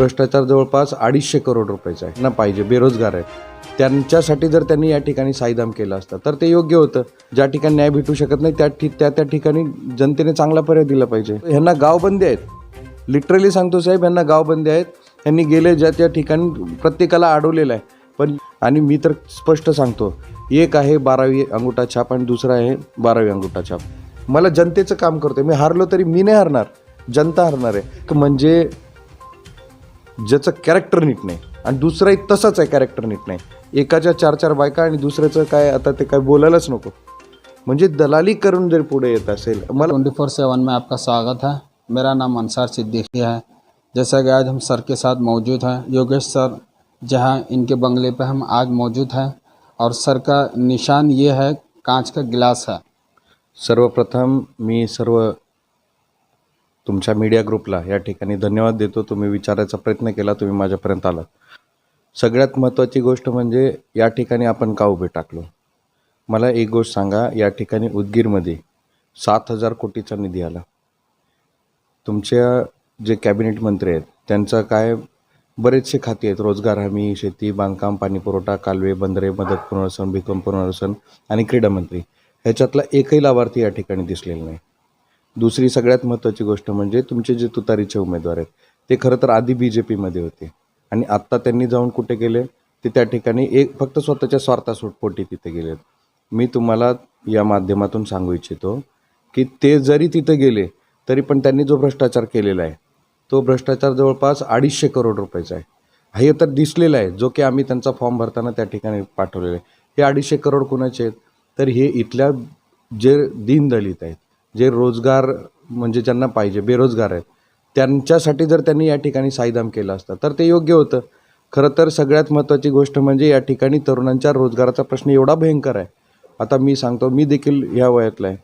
भ्रष्टाचार जवळपास अडीचशे करोड रुपयाचा आहे. ना पाहिजे बेरोजगार आहे त्यांच्यासाठी जर त्यांनी या ठिकाणी साईदाम केलं असतं तर ते योग्य होतं. ज्या ठिकाणी न्याय भेटू शकत नाही त्या ठि- त्या त्या ठिकाणी जनतेने चांगला पर्याय दिला पाहिजे. ह्यांना गावबंदी आहेत. लिटरली सांगतो साहेब यांना गावबंदी आहेत. यांनी गेले ज्या त्या ठिकाणी प्रत्येकाला अडवलेलं आहे. पण आणि मी तर स्पष्ट सांगतो एक आहे बारावी अंगुठा छाप आणि दुसरा आहे बारावी अंगुठा छाप. मला जनतेचं काम करतोय. मी हारलो तरी मी नाही हरणार. जनता हरणार आहे. म्हणजे ज्याचं कॅरेक्टर नीट नाही. आणि दुसराही तसंच आहे कॅरेक्टर नीट नाही. एकाच्या चार चार बायका आणि दुसऱ्याचं काय आता ते काय बोलायलाच नको. म्हणजे दलाली करून जर पुढे येत असेल मला ट्वेंटी फोर सेवन में आपका स्वागत है। मेरा नाम अंसार सिद्दीकी है। जैसा कि आज हम सर के साथ मौजूद हैं योगेश सर जहां इनके बंगले पे हम आज मौजूद हैं। और सर का निशान ये है कांच का गिलास है। सर्वप्रथम मी सर्व तुमच्या मीडिया ग्रुपला या ठिकाणी धन्यवाद देतो. तुम्ही विचारायचा प्रयत्न केला तुम्ही माझ्यापर्यंत आलात. सगळ्यात महत्त्वाची गोष्ट म्हणजे या ठिकाणी आपण का उभे टाकलो? मला एक गोष्ट सांगा या ठिकाणी उदगीरमध्ये सात हजार कोटीचा निधी आला. तुमच्या जे कॅबिनेट मंत्री आहेत त्यांचं काय बरेचसे खाती आहेत. रोजगार हमी शेती बांधकाम पाणीपुरवठा कालवे बंदरे मदत पुनर्वसन भूकंप पुनर्वसन आणि क्रीडा मंत्री. ह्याच्यातला एकही लाभार्थी या ठिकाणी दिसलेला नाही. दुसरी सगळ्यात महत्त्वाची गोष्ट म्हणजे तुमचे जे तुतारीचे उमेदवार आहेत ते खरं तर आधी बी जे पीमध्ये होते. आणि आत्ता त्यांनी जाऊन कुठे गेले ते त्या ठिकाणी एक फक्त स्वतःच्या स्वार्थापोटी तिथे गेलेत. मी तुम्हाला या माध्यमातून सांगू इच्छितो की ते जरी तिथे गेले तरी पण त्यांनी जो भ्रष्टाचार केलेला आहे तो भ्रष्टाचार जवळपास अडीचशे करोड रुपयाचा आहे. हे तर दिसलेलं आहे जो की आम्ही त्यांचा फॉर्म भरताना त्या ठिकाणी पाठवलेला आहे. हे अडीचशे करोड कुणाचे आहेत? तर हे इथल्या जे दीनदलित आहेत जे रोजगार म्हणजे ज्यांना पाहिजे बेरोजगार आहेत त्यांच्यासाठी जर त्यांनी या ठिकाणी साईदाम केलं असतं तर ते योग्य होतं. खरं तर सगळ्यात महत्त्वाची गोष्ट म्हणजे या ठिकाणी तरुणांच्या रोजगाराचा प्रश्न एवढा भयंकर आहे. आता मी सांगतो मी देखील ह्या वयातला आहे.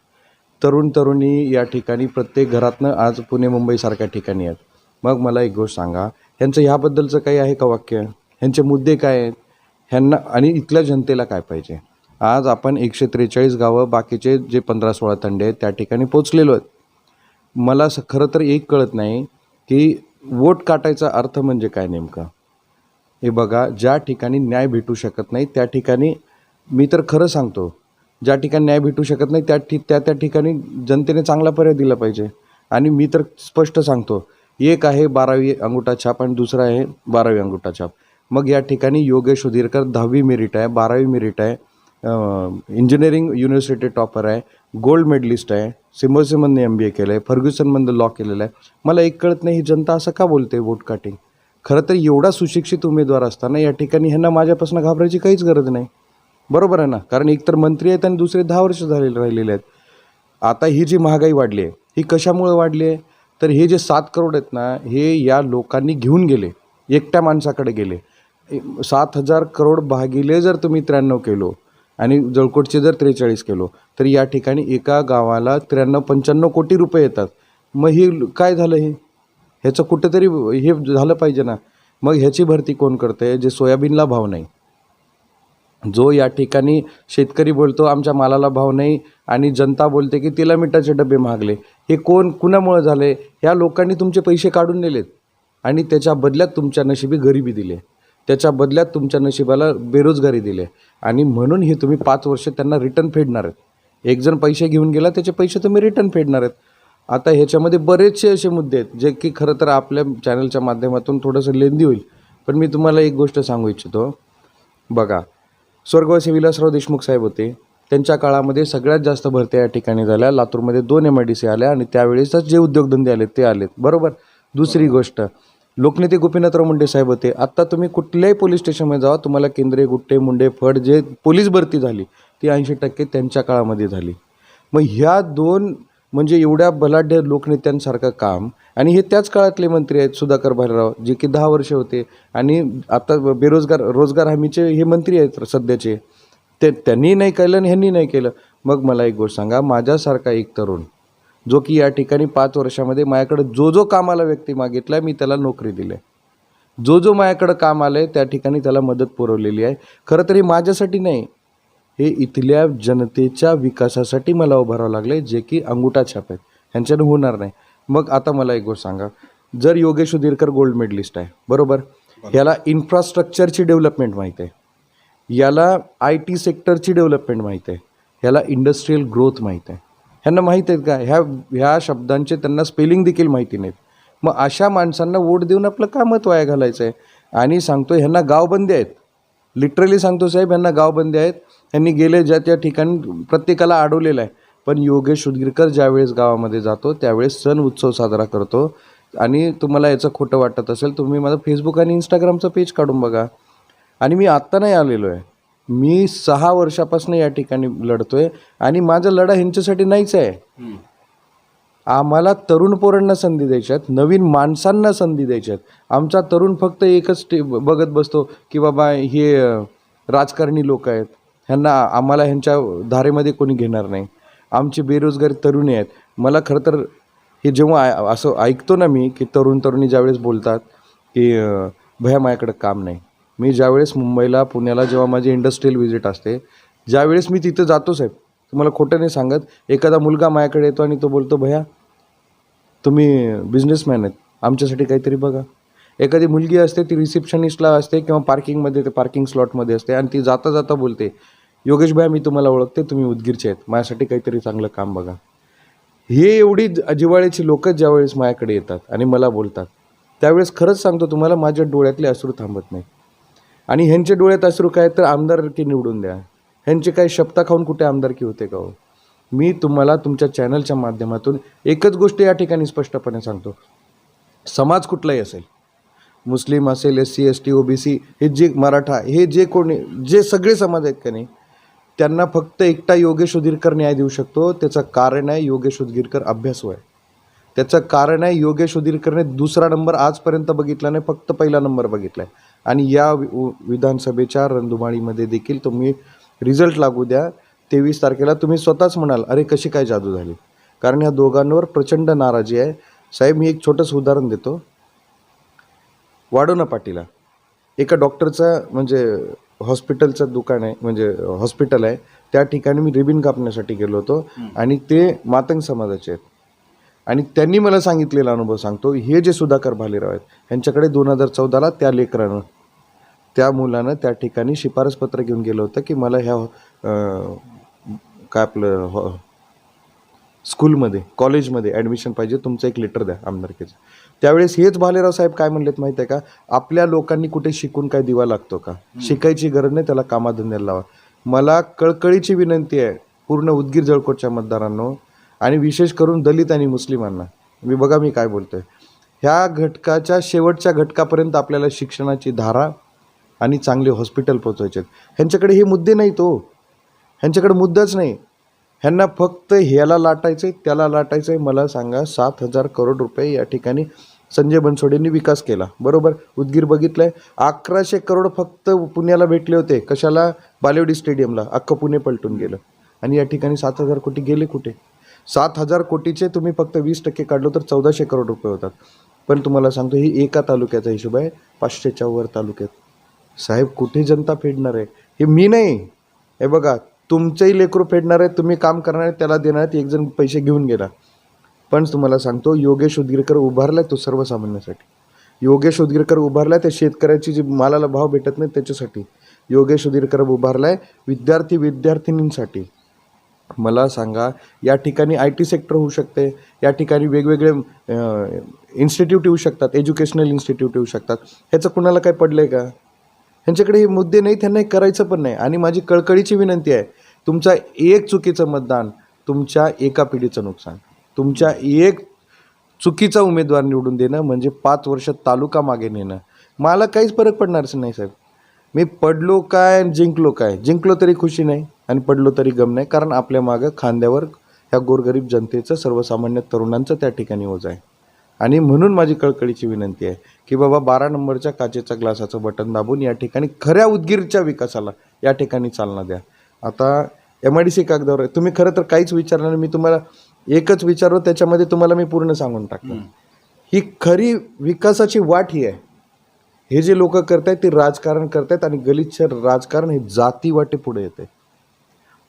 तरुण तरुणी या ठिकाणी प्रत्येक घरातनं आज पुणे मुंबईसारख्या ठिकाणी आहेत. मग मला एक गोष्ट सांगा ह्यांचं ह्याबद्दलचं काही आहे का वाक्य? ह्यांचे मुद्दे काय आहेत? ह्यांना आणि इथल्या जनतेला काय पाहिजे? आज आपण एकशे त्रेचाळीस गावं बाकीचे जे पंधरा सोळा तंडे आहेत त्या ठिकाणी पोचलेलो आहेत. मला स खरं तर एक कळत नाही की वोट काटायचा अर्थ म्हणजे काय नेमका? हे बघा ज्या ठिकाणी न्याय भेटू शकत नाही त्या ठिकाणी मी तर खरं सांगतो ज्या ठिकाणी न्याय भेटू शकत नाही त्या ठिक त्या त्या ठिकाणी जनतेने चांगला पर्याय दिला पाहिजे. आणि मी तर स्पष्ट सांगतो एक आहे बारावी अंगुठा छाप आणि दुसरा आहे बारावी अंगुठा छाप. मग या ठिकाणी योगेश उदिरकर दहावी मेरिट आहे बारावी मेरिट आहे. इंजिनिअरिंग युनिव्हर्सिटी टॉपर आहे गोल्ड मेडलिस्ट आहे सिम्बोसिमधनं एम बी ए केलं आहे फर्ग्युसनमधनं लॉ केलेलं आहे. मला एक कळत नाही ही जनता असं का बोलते वोट काटिंग खरं तर एवढा सुशिक्षित उमेदवार असताना या ठिकाणी ह्यांना माझ्यापासून घाबरायची काहीच गरज नाही. बरोबर आहे ना? कारण एकतर मंत्री आहेत आणि दुसरे दहा वर्ष झालेले राहिलेले आहेत. आता ही जी महागाई वाढली आहे ही कशामुळे वाढली आहे? तर हे जे सात करोड आहेत ना हे या लोकांनी घेऊन गेले एकट्या माणसाकडे गेले. सात हजार करोड भागिले जर तुम्ही त्र्याण्णव केलो आणि जळकोटचे जर त्रेचाळीस केलो तर या ठिकाणी एका गावाला त्र्याण्णव पंच्याण्णव कोटी रुपये येतात. मग हे काय झालं हे? ह्याचं कुठेतरी हे झालं पाहिजे ना. मग ह्याची भरती कोण करते जे सोयाबीनला भाव नाही. जो या ठिकाणी शेतकरी बोलतो आमच्या मालाला भाव नाही आणि जनता बोलते की तिला मिठाचे डबे महागले. हे कोण कुणामुळं झाले ह्या लोकांनी तुमचे पैसे काढून नेलेत. आणि त्याच्या बदल्यात तुमच्या नशिबी गरिबी दिली त्याच्या बदल्यात तुमच्या नशिबाला बेरोजगारी दिली आहे. आणि म्हणून हे तुम्ही पाच वर्ष त्यांना रिटर्न फेडणार आहेत. एक जण पैसे घेऊन गेला त्याचे पैसे तुम्ही रिटर्न फेडणार आहेत. आता ह्याच्यामध्ये बरेचसे असे मुद्दे आहेत जे की खरं तर आपल्या चॅनलच्या माध्यमातून थोडंसं लेंदी होईल. पण मी तुम्हाला एक गोष्ट सांगू इच्छितो. बघा स्वर्गवासी विलासराव देशमुख साहेब होते. त्यांच्या काळामध्ये सगळ्यात जास्त भरत्या या ठिकाणी झाल्या. लातूरमध्ये दोन एम आय डी सी आल्या आणि त्यावेळेसच जे उद्योगधंदे आले ते आलेत. बरोबर? दुसरी गोष्ट लोकनेते गोपीनाथराव मुंडे साहेब होते. आत्ता तुम्ही कुठल्याही पोलीस स्टेशनमध्ये जावा तुम्हाला केंद्रीय गुट्टे मुंडे फड जे पोलीस भरती झाली ती ऐंशी टक्के त्यांच्या काळामध्ये झाली. मग ह्या दोन म्हणजे एवढ्या बलाढ्य लोकनेत्यांसारखं काम आणि हे त्याच काळातले मंत्री आहेत सुधाकर भालेराव जे की दहा वर्ष होते आणि आता बेरोजगार रोजगार हमीचे हे मंत्री आहेत सध्याचे ते त्यांनी नाही केलं आणि ह्यांनी नाही केलं. मग मला एक गोष्ट सांगा माझ्यासारखा एक तरुण जो की या ठिकाणी पाच वर्षामध्ये माझ्याकडे जो जो कामाला व्यक्ती मागितला मी त्याला नोकरी दिली आहे जो जो माझ्याकडं काम आलं आहे त्या ठिकाणी त्याला मदत पुरवलेली आहे. खरं तर हे माझ्यासाठी नाही हे इथल्या जनतेच्या विकासासाठी मला उभारावं लागलं आहे जे की अंगुठा छाप आहेत. ह्यांच्यानं होणार नाही. मग आता मला एक गोष्ट सांगा. जर योगेश उदीरकर गोल्ड मेडलिस्ट आहे बरोबर? ह्याला इन्फ्रास्ट्रक्चरची डेव्हलपमेंट माहीत आहे. याला आय टी सेक्टरची डेव्हलपमेंट माहीत आहे. ह्याला इंडस्ट्रीयल ग्रोथ माहीत आहे. ह्यांना माहीत आहेत का ह्या ह्या शब्दांचे त्यांना स्पेलिंग देखील माहिती नाहीत. मग अशा माणसांना वोट देऊन आपलं का मत वाया घालायचं आहे आणि सांगतो ह्यांना गावबंदी आहेत. लिटरली सांगतो साहेब ह्यांना गावबंदी आहेत. ह्यांनी गेले ज्या त्या ठिकाणी प्रत्येकाला अडवलेलं आहे. पण योगेश उदगीरकर ज्यावेळेस गावामध्ये जातो त्यावेळेस सण उत्सव साजरा करतो. आणि तुम्हाला याचं खोटं वाटत असेल तुम्ही माझं फेसबुक आणि इंस्टाग्रामचं पेज काढून बघा. आणि मी आत्ता नाही आलेलो आहे. मी सहा वर्षापासून या ठिकाणी लढतोय आणि माझा लढा ह्यांच्यासाठी नाहीच आहे. आम्हाला तरुण पोरांना संधी द्यायच्यात नवीन माणसांना संधी द्यायच्यात. आमचा तरुण फक्त एकच बघत बसतो की बाबा हे राजकारणी लोक आहेत. ह्यांना आम्हाला ह्यांच्या धारेमध्ये कोणी घेणार नाही. आमचे बेरोजगार तरुणी आहेत. मला खरं तर हे जेव्हा असं ऐकतो ना मी की तरुण तरुणी ज्यावेळेस बोलतात की भया माझ्याकडे काम नाही. मी ज्यावेळेस मुंबईला पुण्याला जेव्हा माझी इंडस्ट्रीयल व्हिजिट असते ज्यावेळेस मी तिथं जातो साहेब तुम्हाला खोटं नाही सांगत एखादा मुलगा माझ्याकडे येतो आणि तो बोलतो भया तुम्ही बिझनेसमॅन आहेत आमच्यासाठी काहीतरी बघा. एखादी मुलगी असते ती रिसेप्शनिस्टला असते किंवा पार्किंगमध्ये ते पार्किंग स्लॉटमध्ये असते आणि ती जाता जाता बोलते योगेश भाई मी तुम्हाला ओळखते तुम्ही उदगीरचे आहेत माझ्यासाठी काहीतरी चांगलं काम बघा. हे एवढी जिवाळ्याची लोकं लोक ज्यावेळेस माझ्याकडे येतात आणि मला बोलतात त्यावेळेस खरंच सांगतो तुम्हाला माझ्या डोळ्यातले अश्रू थांबत नाही आणि ह्यांचे डोळ्यात अश्रू काय तर आमदारकी निवडून द्या. ह्यांचे काही शब्दा खाऊन कुठे आमदारकी होते का हो? मी तुम्हाला तुमच्या चॅनलच्या माध्यमातून एकच गोष्ट या ठिकाणी स्पष्टपणे सांगतो. समाज कुठलाही असेल मुस्लिम असेल S C S T O B C हे जे मराठा हे जे कोणी जे सगळे समाज आहेत का नाही त्यांना फक्त एकटा योगेश उदगीरकर न्याय देऊ शकतो. त्याचं कारण आहे योगेश उदगीरकर अभ्यासू आहे. त्याचं कारण आहे योगेश उदगीरकरने दुसरा नंबर आजपर्यंत बघितला नाही फक्त पहिला नंबर बघितला आहे आणि या विधानसभेच्या रणधुमाळीमध्ये देखील तुम्ही रिझल्ट लागू द्या. तेवीस तारखेला तुम्ही स्वतःच म्हणाल अरे कशी काय जादू झाली? कारण ह्या दोघांवर प्रचंड नाराजी आहे. साहेब मी एक छोटंसं उदाहरण देतो. वाढोना पाटीला एका डॉक्टरचं म्हणजे हॉस्पिटलचं दुकान आहे म्हणजे हॉस्पिटल आहे. त्या ठिकाणी मी रिबिन कापण्यासाठी गेलो होतो. आणि ते मातंग समाजाचे आहेत. आणि त्यांनी मला सांगितलेला अनुभव सांगतो हे जे सुधाकर भालेराव आहेत ह्यांच्याकडे दोन हजार चौदाला त्या लेकरानं त्या मुलानं त्या ठिकाणी शिफारसपत्र घेऊन गेलं होतं की मला ह्या काय आपलं हॉ- स्कूलमध्ये कॉलेजमध्ये ॲडमिशन पाहिजे तुमचं एक लेटर द्या आमदारकीचं. त्यावेळेस हेच भालेराव साहेब काय म्हणलेत माहिती आहे का? आपल्या लोकांनी कुठे शिकून काय दिवा लागतो का? शिकायची गरज नाही त्याला कामाधंद्याला लावा. मला कळकळीची विनंती आहे पूर्ण उदगीर जळकोटच्या मतदारांनो आणि विशेष करून दलित आणि मुस्लिमांना. मी बघा मी काय बोलतोय. ह्या घटकाच्या शेवटच्या घटकापर्यंत आपल्याला शिक्षणाची धारा आणि चांगले हॉस्पिटल पोचवायचे आहेत. ह्यांच्याकडे हे मुद्दे नाही तो हो. ह्यांच्याकडे मुद्दाच नाही. ह्यांना फक्त ह्याला लाटायचं आहे त्याला लाटायचं आहे मला सांगा सात हजार करोड रुपये या ठिकाणी संजय बनसोडेंनी विकास केला. बरोबर? उदगीर बघितलं आहे अकराशे करोड फक्त पुण्याला भेटले होते. कशाला? बालेवडी स्टेडियमला. अख्खं पुणे पलटून गेलं. आणि या ठिकाणी सात हजार कोटी गेले कुठे? सात हजार कोटीचे तुम्ही फक्त वीस टक्के काढलो तर चौदाशे करोड रुपये होतात. पण तुम्हाला सांगतो ही एका तालुक्याचा हिशोब आहे पाचशेच्या वर तालुक्यात. साहेब कुठे जनता फेडणार आहे? हे मी नाही. हे बघा तुमचंही लेकरू फेडणार आहे तुम्ही काम करणार आहे त्याला देणार आहेत एकजण पैसे घेऊन गेला. पण तुम्हाला सांगतो योगेश उदगीरकर उभारलाय तो सर्वसामान्यासाठी. योगेश उदगीरकर उभारलाय त्या शेतकऱ्याची जी मालाला भाव भेटत नाही त्याच्यासाठी. योगेश उदगीरकर उभारलाय विद्यार्थी विद्यार्थिनींसाठी मला सांगा या ठिकाणी आय टी सेक्टर होऊ शकते या ठिकाणी वेगवेगळे इन्स्टिट्यूट येऊ शकतात एज्युकेशनल इन्स्टिट्यूट येऊ शकतात. ह्याचं कुणाला काय पडलं आहे का? ह्यांच्याकडे हे मुद्दे नाही त्यांना हे करायचं पण नाही. आणि माझी कळकळीची विनंती आहे तुमचा एक चुकीचं मतदान तुमच्या एका पिढीचं नुकसान. तुमच्या एक चुकीचा उमेदवार निवडून देणं म्हणजे पाच वर्ष तालुका मागे नेणं. मला काहीच फरक पडणारच नाही साहेब. मी पडलो काय जिंकलो काय? जिंकलो तरी खुशी नाही. आणि पडलो तरी गम नाही कारण आपल्या मागं खांद्यावर ह्या गोरगरीब जनतेचं सर्वसामान्य तरुणांचं त्या ठिकाणी ओझ आहे. आणि म्हणून माझी कळकळीची विनंती आहे की बाबा बारा नंबरच्या काचेच्या ग्लासाचं बटन दाबून या ठिकाणी खऱ्या उदगीरच्या विकासाला या ठिकाणी चालना द्या. आता एम आय डी सी कागदावर आहे. तुम्ही खरं तर काहीच विचारलं नाही. मी तुम्हाला एकच विचारलो त्याच्यामध्ये तुम्हाला मी पूर्ण सांगून टाकलं. ही खरी विकासाची वाट ही आहे. हे जे लोक करतायत ते राजकारण करतायत आणि गलिच्छ राजकारण हे जाती वाटे पुढे येते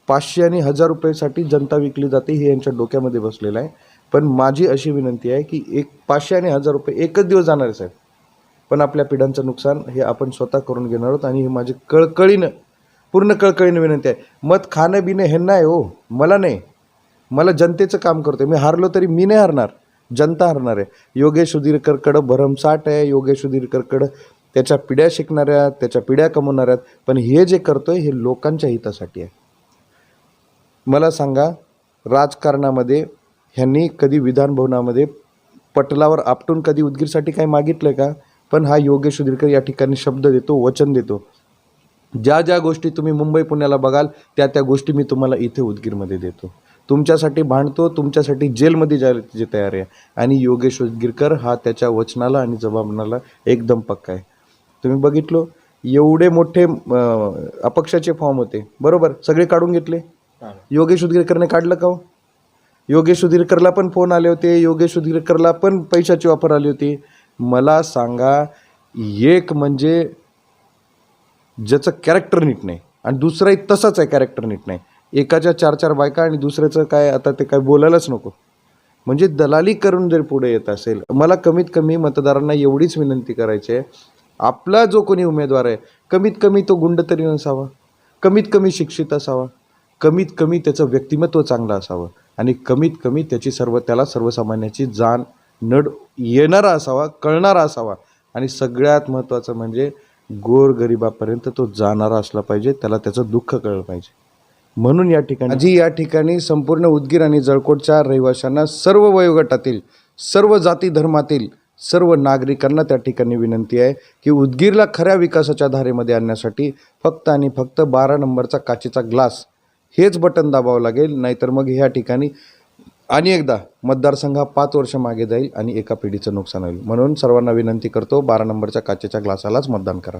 पाचशे आणि हजार रुपयेसाठी जनता विकली जाते हे यांच्या डोक्यामध्ये बसलेलं आहे. पण माझी अशी विनंती आहे की एक पाचशे आणि हजार रुपये एकच दिवस जाणार आहे साहेब. पण आपल्या पिढ्यांचं नुकसान हे आपण स्वतः करून घेणार आहोत आणि हे माझी कळकळीनं पूर्ण कळकळीनं विनंती आहे. मत खाणं बिणं हे नाही हो. मला नाही. मला जनतेचं काम करतो मी हारलो तरी मी नाही हारणार. जनता हरणार आहे. योगेश सुधीरकरकडं भरमसाठ आहे. योगेश सुधीरकरकडं त्याच्या पिढ्या शिकणाऱ्या त्याच्या पिढ्या कमवणाऱ्या पण हे जे करतोय हे लोकांच्या हितासाठी आहे. मला सांगा राजकारणामध्ये ह्यांनी कधी विधानभवनामध्ये पटलावर आपटून कधी उदगीरसाठी काही मागितलं का? पण हा योगेश उदगीरकर या ठिकाणी शब्द देतो वचन देतो. ज्या ज्या गोष्टी तुम्ही मुंबई पुण्याला बघाल त्या त्या गोष्टी मी तुम्हाला इथे उदगीरमध्ये देतो. तुमच्यासाठी भांडतो तुमच्यासाठी जेलमध्ये जायला जे तयारी आहे. आणि योगेश उदगीरकर हा त्याच्या वचनाला आणि जबाबनाला एकदम पक्का आहे. तुम्ही बघितलो? एवढे मोठे अपक्षाचे फॉर्म होते. बरोबर? सगळे काढून घेतले? योगेश उदगीरकरने काढलं का हो? योगेश सुधीरकरला पण फोन आले होते योगेश सुधीरकरला पण पैशाची ऑफर आली होती. मला सांगा एक म्हणजे ज्याचं कॅरेक्टर नीट नाही आणि दुसराही तसाच आहे कॅरेक्टर नीट नाही. एकाच्या चार चार बायका आणि दुसऱ्याचं काय आता ते काय बोलायलाच नको. म्हणजे दलाली करून जर पुढे येत असेल मला कमीत कमी मतदारांना एवढीच विनंती करायची आहे आपला जो कोणी उमेदवार आहे कमीत कमी तो गुंड तरी नसावा कमीत कमी शिक्षित असावा. कमीत कमी त्याचं व्यक्तिमत्व चांगलं असावं. आणि कमीत कमी त्याची सर्व त्याला सर्वसामान्याची जाण नड येणारा असावा कळणारा असावा. आणि सगळ्यात महत्त्वाचं म्हणजे गोरगरिबापर्यंत तो जाणारा असला पाहिजे त्याला त्याचं दुःख कळलं पाहिजे. म्हणून या ठिकाणी जी या ठिकाणी संपूर्ण उदगीर आणि जळकोटच्या रहिवाशांना सर्व वयोगटातील सर्व जाती धर्मातील सर्व नागरिकांना त्या ठिकाणी विनंती आहे की उदगीरला खऱ्या विकासाच्या धारेमध्ये आणण्यासाठी फक्त आणि फक्त बारा नंबरचा काचेचा ग्लास हेच बटन दाबावं लागेल नाहीतर मग ह्या ठिकाणी आणि एकदा मतदारसंघ हा पाच वर्ष मागे जाईल आणि एका पिढीचं नुकसान होईल. म्हणून सर्वांना विनंती करतो बारा नंबरच्या काचेच्या ग्लासालाच मतदान करा.